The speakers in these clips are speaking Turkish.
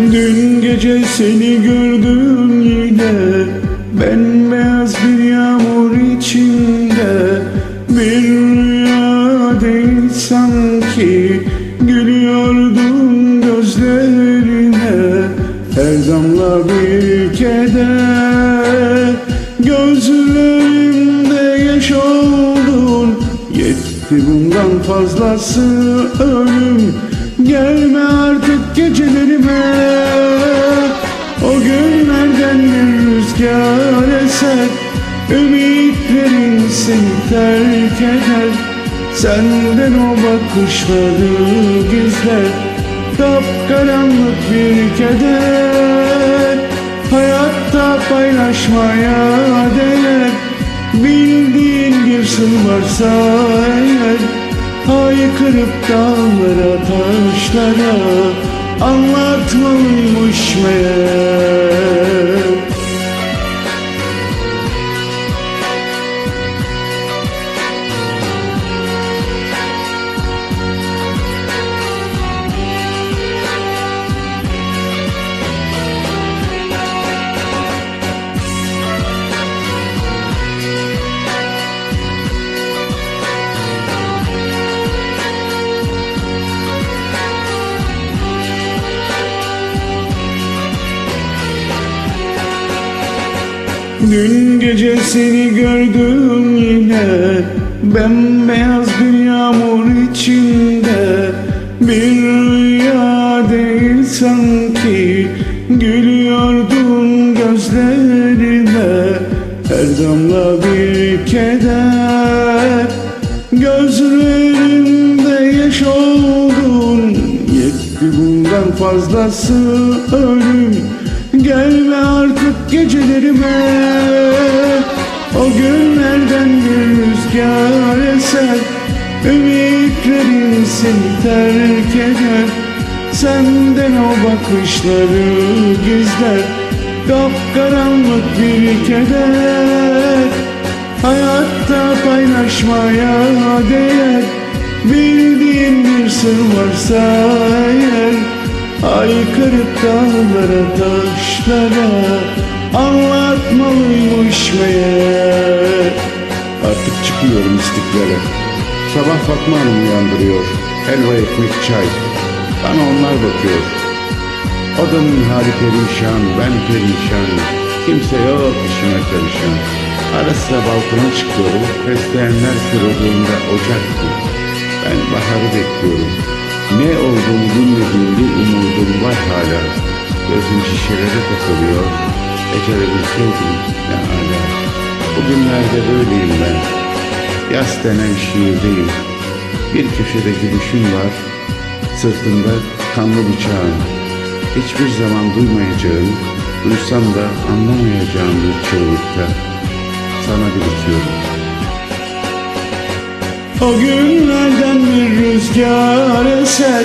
Dün gece seni gördüm yine. Bembeyaz bir yağmur içinde. Bir rüya değil sanki Gülüyordun gözlerine. Her damla bir keder Gözlerimde yaş oldun. Yetti bundan fazlası ölüm Gelme artık gecelerime. O günlerden bir rüzgar eser. Ümitlerin seni terk eder. Senden o bakışları gizler. Kapkaranlık bir keder. Hayatta paylaşmaya değer. Bildiğin bir sır varsa eğer Haykırıp dağlara taşlara Anlatmalıymış meğer Dün gece seni gördüm yine Bembeyaz bir yağmur içinde. Bir rüya değil sanki Gülüyordun gözlerime. Her damla bir keder Gözlerimde yaş oldun. Yetti bundan fazlası ölüm Gelme artık gecelerime. O günlerden rüzgar eser. Ümitlerin seni terk eder. Senden o bakışları gizler. Kapkaranlık bir keder Hayatta paylaşmaya değer. Bildiğin bir sır varsa eğer Aykırıp dağlara taşlara Anlatmalıymış meğer. Artık çıkıyorum istiklale. Sabah Fatma Hanım uyandırıyor. Helva ekmek çay. Bana onlar bakıyor. Odanın hali perişan Ben perişan. Kimse yok işime karışan. Ara sıra balkona çıkıyorum. Fesleğenler kırıldığında ocak. Ben baharı bekliyorum. Ne olduğunu Gözüm şişelere takılıyor. Becerebilseydim ne hala. Bugünlerde böyleyim ben. Yaz denen şiirdeyim Bir köşede gülüşün var. Sırtımda kanlı bıçağın Hiçbir zaman duymayacağım. Duysam da anlamayacağım bir çığlıkta. Sana birikiyorum o günlerden bir rüzgar eser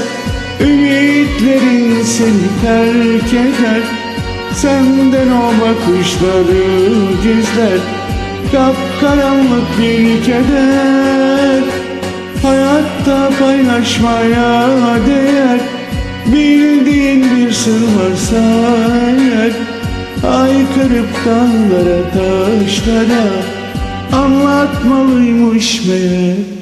Ümitlerin seni terk eder. Senden o bakışları gizler. Kapkaranlık bir keder. Hayatta paylaşmaya değer. Bildiğin bir sır varsa eğer Haykırıp dağlara taşlara Anlatmalıymış meğer